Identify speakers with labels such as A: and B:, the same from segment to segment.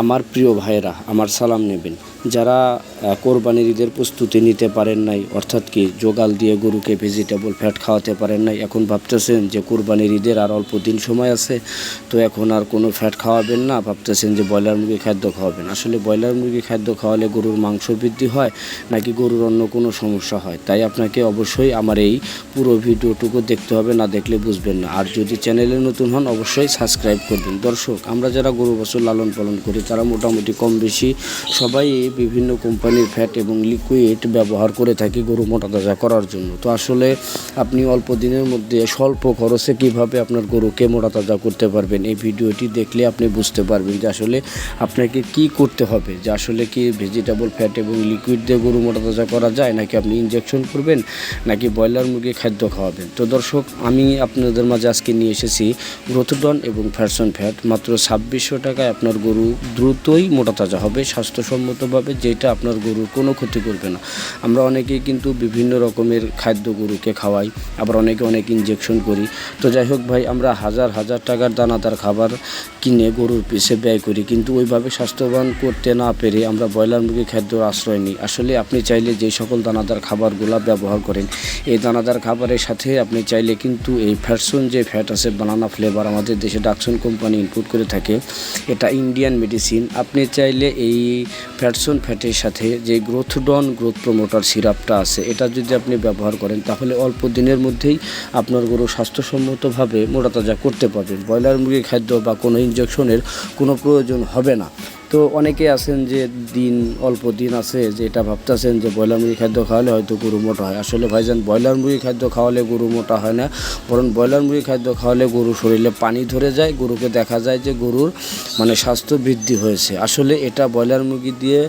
A: আমার প্রিয় ভাইরা আমার সালাম নেবেন। যারা কোরবানির ঈদের প্রস্তুতি নিতে পারেন নাই, অর্থাৎ কি জোগাল দিয়ে গরুকে ভেজিটেবল ফ্যাট খাওয়াতে পারেন নাই, এখন ভাবতেছেন যে কোরবানির ঈদের আর অল্প দিন সময় আছে, তো এখন আর কোনো ফ্যাট খাওয়াবেন না, ভাবতেছেন যে ব্রয়লার মুরগি খাদ্য খাওয়াবেন। আসলে ব্রয়লার মুরগি খাদ্য খাওয়ালে গরুর মাংস বৃদ্ধি হয়, নাকি গরুর অন্য কোনো সমস্যা হয়? তাই আপনাকে অবশ্যই আমার এই পুরো ভিডিওটুকু দেখতে হবে, না দেখলে বুঝবেন না। আর যদি চ্যানেলে নতুন হন, অবশ্যই সাবস্ক্রাইব করবেন। দর্শক, আমরা যারা গরু বছর লালন পালন করি, তারা মোটামুটি কম বেশি সবাই বিভিন্ন কোম্পানির ফ্যাট এবং লিকুইড ব্যবহার করে থাকি গরু মোটা তাজা করার জন্য। তো আসলে আপনি অল্প দিনের মধ্যে স্বল্প খরচে কীভাবে আপনার গরুকে মোটা তাজা করতে পারবেন, এই ভিডিওটি দেখলে আপনি বুঝতে পারবেন যে আসলে আপনাকে কি করতে হবে, যে আসলে কি ভেজিটেবল ফ্যাট এবং লিকুইড দিয়ে গরু মোটা তাজা করা যায়, নাকি আপনি ইনজেকশন করবেন, নাকি ব্রয়লার মুরগি খাদ্য খাওয়াবেন। তো দর্শক, আমি আপনাদের মাঝে আজকে নিয়ে এসেছি গ্রোথডন এবং ফ্যাটসন ফ্যাট মাত্র ছাব্বিশশো টাকায় আপনার গরু দ্রুতই মোটা তাজা হবে স্বাস্থ্যসম্মতভাবে যেটা আপনার গরুর কোনো ক্ষতি করবে না। আমরা অনেকেই কিন্তু বিভিন্ন রকমের খাদ্য গরুকে খাওয়াই, আবার অনেকে অনেক ইনজেকশন করি। তো যাই হোক ভাই, আমরা হাজার হাজার টাকার দানাদার খাবার কিনে গরুর পিছে ব্যয় করি, কিন্তু ওইভাবে স্বাস্থ্যবান করতে না পেরে আমরা ব্রয়লার মুরগি খাদ্যর আশ্রয় নিই। আসলে আপনি চাইলে যে সকল দানাদার খাবারগুলো ব্যবহার করেন, এই দানাদার খাবারের সাথে আপনি চাইলে কিন্তু এই ফ্যাটসন যে ফ্যাট আছে বানানা ফ্লেভার আমাদের দেশে ডাকসন কোম্পানি ইনপুট করে থাকে, এটা ইন্ডিয়ান মেডিসিন আপনি চাইলে এই ফ্যাটসন ফ্যাটের সাথে যে গ্রোথডন গ্রোথ প্রমোটার সিরাপটা আছে, এটা যদি আপনি ব্যবহার করেন, তাহলে অল্প দিনের মধ্যেই আপনার গরু স্বাস্থ্যসম্মতভাবে মোটাতাজা করতে পারবেন ব্রয়লার মুরগি খাদ্য বা কোনো ইনজেকশনের কোনো প্রয়োজন হবে না। তো অনেকে আছেন যে দিন, অল্প দিন আছে যে এটা ভাবতেছেন যে ব্রয়লার মুরগি খাদ্য খাওয়ালে হয়তো গরু মোটা হয়। আসলে ভাইজান, ব্রয়লার মুরগি খাদ্য খাওয়ালে গরু মোটা হয় না। বরং ব্রয়লার মুরগি খাদ্য খাওয়ালে গরু শরীরে পানি ধরে যায়, গরুকে দেখা যায় যে গরুর মানে স্বাস্থ্য বৃদ্ধি হয়েছে। আসলে এটা ব্রয়লার মুরগি দিয়ে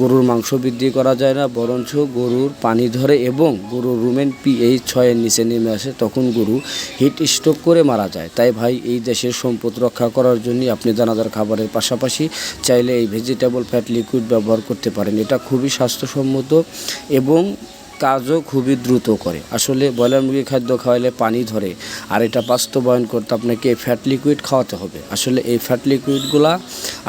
A: গরুর মাংস বৃদ্ধি করা যায় না, বরঞ্চ গরুর পানি ধরে এবং গরুর রুমেন পিএইচ ছয়ের নিচে নেমে আসে, তখন গরু হিট স্ট্রোক করে মারা যায়। তাই ভাই, এই দেশের সম্পদ রক্ষা করার জন্য আপনি দানাদার খাবারের পাশাপাশি চাইলে এই ভেজিটেবল ফ্যাট লিকুইড ব্যবহার করতে পারেন। এটা খুবই স্বাস্থ্যসম্মত এবং কাজও খুবই দ্রুত করে। আসলে ব্রয়লার মুরগি খাদ্য খাওয়ালে পানি ধরে, আর এটা বাস্তবায়ন করতে আপনাকে ফ্যাট লিকুইড খাওয়াতে হবে। আসলে এই ফ্যাট লিকুইডগুলা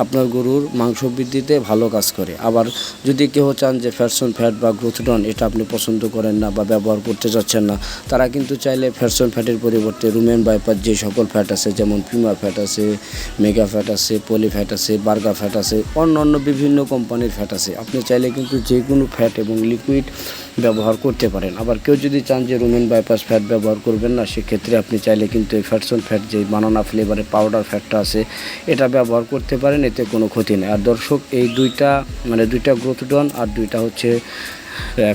A: আপনার গরুর মাংস বৃদ্ধিতে ভালো কাজ করে। আবার যদি কেউ চান যে ফ্যাটসন ফ্যাট বা গ্রোথডন এটা আপনি পছন্দ করেন না বা ব্যবহার করতে চাচ্ছেন না, তারা কিন্তু চাইলে ফ্যাটসন ফ্যাটের পরিবর্তে রুমেন বাইপার যে সকল ফ্যাট আছে, যেমন পিমা ফ্যাট আছে মেগা ফ্যাট আছে পলি ফ্যাট আছে বার্গা ফ্যাট আছে অন্য অন্য বিভিন্ন কোম্পানির ফ্যাট আছে। আপনি চাইলে কিন্তু যে কোনো ফ্যাট এবং লিকুইড ব্যবহার করতে পারেন। আবার কেউ যদি চান যে রোমেন বাইপাস ফ্যাট ব্যবহার করবেন না, সেক্ষেত্রে আপনি চাইলে কিন্তু এই ফ্যাটসন ফ্যাট যে বানানা ফ্লেভারের পাউডার ফ্যাটটা আছে, এটা ব্যবহার করতে পারেন, এতে কোনো ক্ষতি নেই। আর দর্শক, এই দুইটা মানে দুইটা গ্রোথডন আর দুইটা হচ্ছে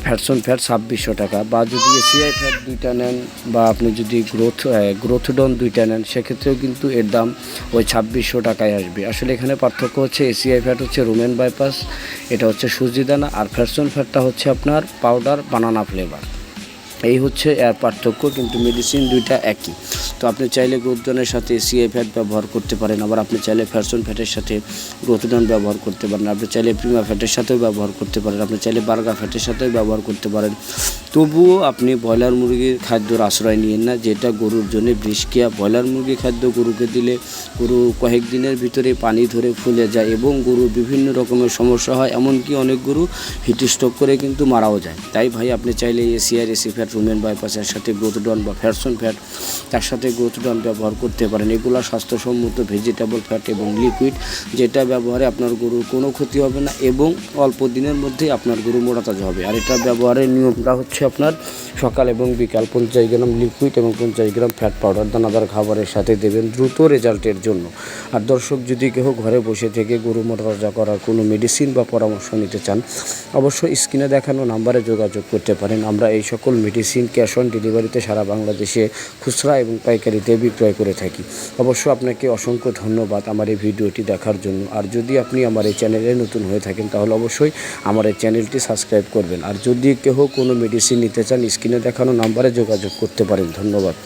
A: ফ্যাটসন ফ্যাট ছাব্বিশশো টাকা। বা যদি এসিআই ফ্যাট দুইটা নেন বা আপনি যদি গ্রোথ গ্রোথডন দুইটা নেন, সেক্ষেত্রেও কিন্তু এর দাম ওই ছাব্বিশশো টাকায় আসবে। আসলে এখানে পার্থক্য হচ্ছে এসিআই ফ্যাট হচ্ছে রোমেন বাইপাস এটা হচ্ছে সুজি দানা, আর ফ্যাটসন ফ্যাটটা হচ্ছে আপনার পাউডার বানানা ফ্লেভার এই হচ্ছে এর পার্থক্য, কিন্তু মেডিসিন দুইটা একই। তো আপনি চাইলে গ্রোথডনের সাথে সিএ ফ্যাট ব্যবহার করতে পারেন, আবার আপনি চাইলে ফ্যাটসন ফ্যাটের সাথে গ্রোথডন ব্যবহার করতে পারেন, আপনি চাইলে প্রিমা ফ্যাটের সাথেও ব্যবহার করতে পারেন, আপনি চাইলে বার্গা ফ্যাটের সাথেও ব্যবহার করতে পারেন। তবুও আপনি ব্রয়লার মুরগির খাদ্যর আশ্রয় নিয়েন না, যেটা গরুর জন্য বিষক্রিয়া ব্রয়লার মুরগির খাদ্য গরুকে দিলে গরু কয়েক দিনের ভিতরে পানি ধরে ফুলে যায় এবং গরু বিভিন্ন রকমের সমস্যা হয়, এমনকি অনেক গরু হিট স্ট্রোক করে কিন্তু মারাও যায়। তাই ভাই, আপনি চাইলে এসিআর এসি ফ্যাট রুমেন বাইপাসের সাথে গ্রোথডন বা ফ্যাটসন ফ্যাট তার সাথে গ্রোথডন ব্যবহার করতে পারেন। এগুলো স্বাস্থ্যসম্মত ভেজিটেবল ফ্যাট এবং লিকুইড যেটা ব্যবহারে আপনার গরুর কোনো ক্ষতি হবে না এবং অল্প দিনের মধ্যেই আপনার গরু মোটা তাজা হবে। আর এটা ব্যবহারের নিয়মটা হচ্ছে আপনার সকাল এবং বিকাল পঞ্চাশ গ্রাম লিকুইড এবং পঞ্চাশ গ্রাম ফ্যাট পাউডার দানাদার খাবারের সাথে দেবেন দ্রুত রেজাল্টের জন্য। আর দর্শক, যদি কেউ ঘরে বসে থেকে গরু মোটা তাজা করার কোনো মেডিসিন বা পরামর্শ নিতে চান, অবশ্যই স্ক্রিনে দেখানো নাম্বারে যোগাযোগ করতে পারেন। আমরা এই সকল মেডিসিন ক্যাশ অন ডেলিভারিতে সারা বাংলাদেশে খুচরা এবং পাইকারিতে বিক্রয় করে থাকি। অবশ্য আপনাকে অসংখ্য ধন্যবাদ আমার এই ভিডিওটি দেখার জন্য। আর যদি আপনি আমার এই চ্যানেলে নতুন হয়ে থাকেন, তাহলে অবশ্যই আমার এই চ্যানেলটি সাবস্ক্রাইব করবেন। আর যদি কেউ কোনো মেডিসিন নিতে চান, স্ক্রিনে দেখানো নাম্বারে যোগাযোগ করতে পারেন। ধন্যবাদ।